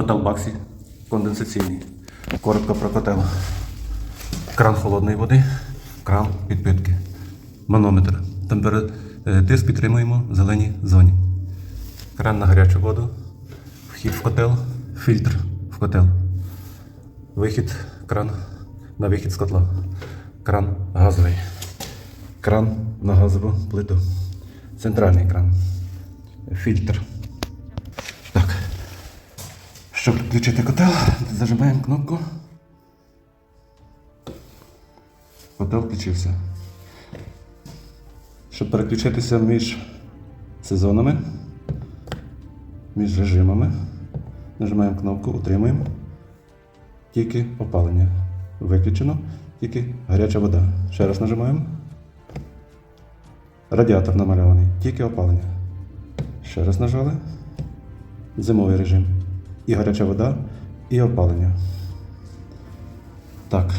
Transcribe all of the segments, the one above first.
Котел Баксі конденсаційний. Коротко про котел. Кран холодної води, кран підпитки, манометр. Темпера... е, Тиск підтримуємо в зеленій зоні. Кран на гарячу воду, вхід в котел, фільтр в котел. Вихід кран на вихід з котла. Кран газовий. Кран на газову плиту. Центральний кран. Фільтр. Щоб включити котел, зажимаємо кнопку. Котел включився. Щоб переключитися між сезонами, між режимами, нажимаємо кнопку, утримуємо. Тільки опалення. Виключено, тільки гаряча вода. Ще раз нажимаємо. Радіатор намальований, тільки опалення. Ще раз нажали. Зимовий режим. І гаряча вода, і опалення. Так.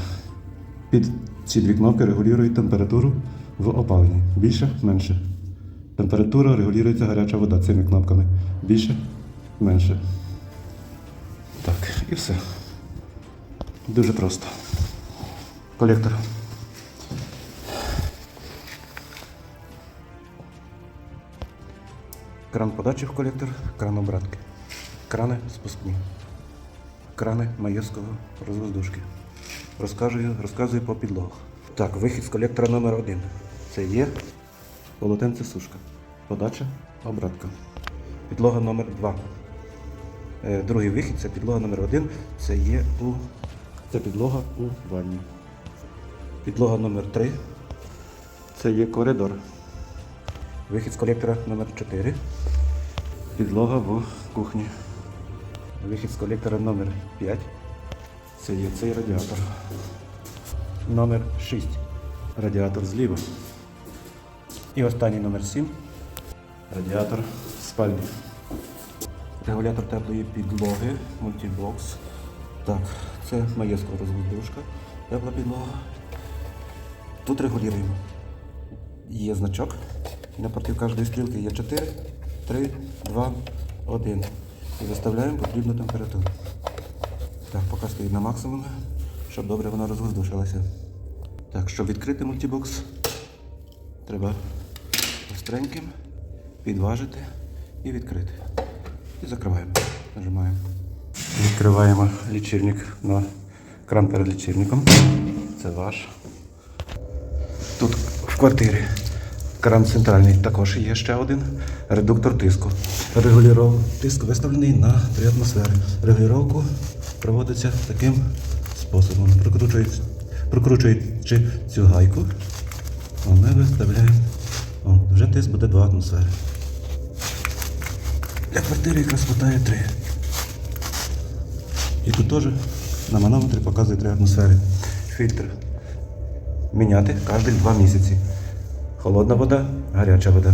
Під ці дві кнопки регулюють температуру в опаленні. Більше, менше. Температура регулюється гаряча вода цими кнопками. Більше, менше. Так, і все. Дуже просто. Колектор. Кран подачі в колектор, кран обратки. Крани спускні. Крани Маєвського розвоздушки. Розказую, розказую по підлогах. Так, вихід з колектора номер один. Це є полотенце сушка. Подача, обратка. Підлога номер 2. Е, Другий вихід це підлога номер один. Це є у це підлога у ванні. Підлога номер 3 Це є коридор. Вихід з колектора номер 4 Підлога в кухні. Вихід з колектора номер 5 Це є цей радіатор. Номер 6 Радіатор зліва. І останній номер 7 Радіатор спальні. Регулятор теплої підлоги, мультибокс. Так, це маєско розвоздушка, тепла підлога. Тут регулюємо. Є значок. І напроти кожної стрілки є 4, 3, 2, 1. І виставляємо потрібну температуру. Так, поки стоїть на максимумі, щоб добре вона розвоздушилася. Так, щоб відкрити мультибокс, треба остреньким підважити і відкрити. І закриваємо. Нажимаємо. Відкриваємо лічильник на кран перед лічильником. Це ваш. Тут в квартирі кран центральний також є ще один. Редуктор тиску. Регулював тиск виставлений на 3 атмосфери. Регулювання проводиться таким способом. Прокручуючи, цю гайку, ми виставляємо. О, вже тиск буде 2 атмосфери. Для квартири якраз хватає 3. І тут теж на манометрі показує 3 атмосфери. Фільтр міняти кожні 2 місяці. Холодна вода, гаряча вода.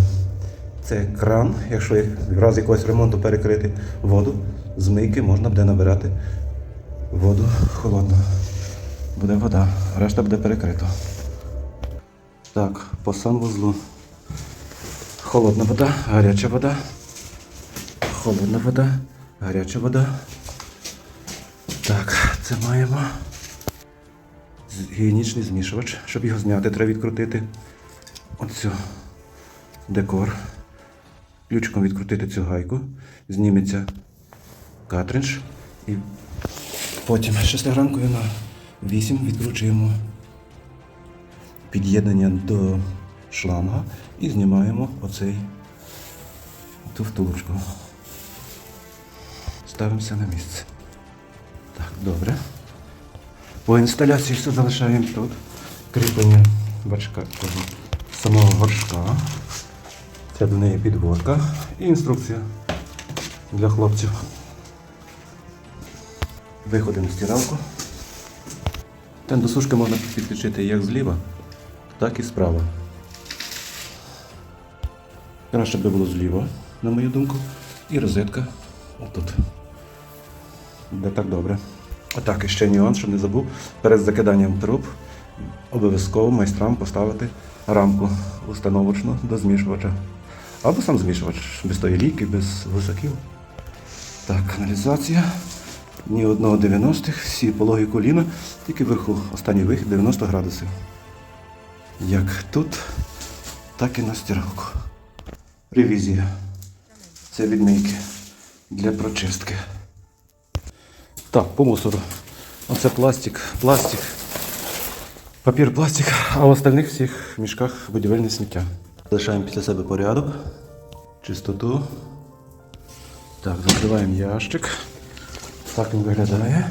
Це кран, якщо в разі якогось ремонту перекрити воду, з мийки можна буде набирати воду холодну. Буде вода, решта буде перекрито. Так, по санвузлу. Холодна вода, гаряча вода. Холодна вода, гаряча вода. Так, це маємо гігієнічний змішувач. Щоб його зняти, треба відкрутити оцю декор. Ключиком відкрутити цю гайку. Зніметься картридж. І потім шестигранкою на 8 відкручуємо під'єднання до шланга і знімаємо оцей ту втулочку. Ставимося на місце. Так, добре. По інсталяції все залишаємо тут. Кріплення бачка самого горшка. Це до неї підводка і інструкція для хлопців. Виходимо в стиралку. Тен до сушки можна підключити як зліва, так і справа. Краще би було зліва, на мою думку, і розетка отут. Де так добре. Отак, і ще нюанс, щоб не забув. Перед закиданням труб обов'язково майстрам поставити рамку установочну до змішувача. Або сам змішувач, без тої ліки, без гусаків. Так, каналізація. Ні одного 90-х, всі пологі коліна, тільки вверху. Останній вихід 90 градусів. Як тут, так і на стиралку. Ревізія. Це відмійки для прочистки. Так, по мусору. Оце пластик, пластик, папір, пластик, а в остальних всіх мішках будівельне сміття. Залишаємо після себе порядок, чистоту. Так, закриваємо ящик. Так він виглядає.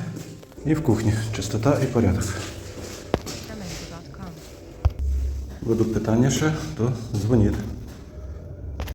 І в кухні чистота і порядок. Будуть питання ще, то дзвоніть.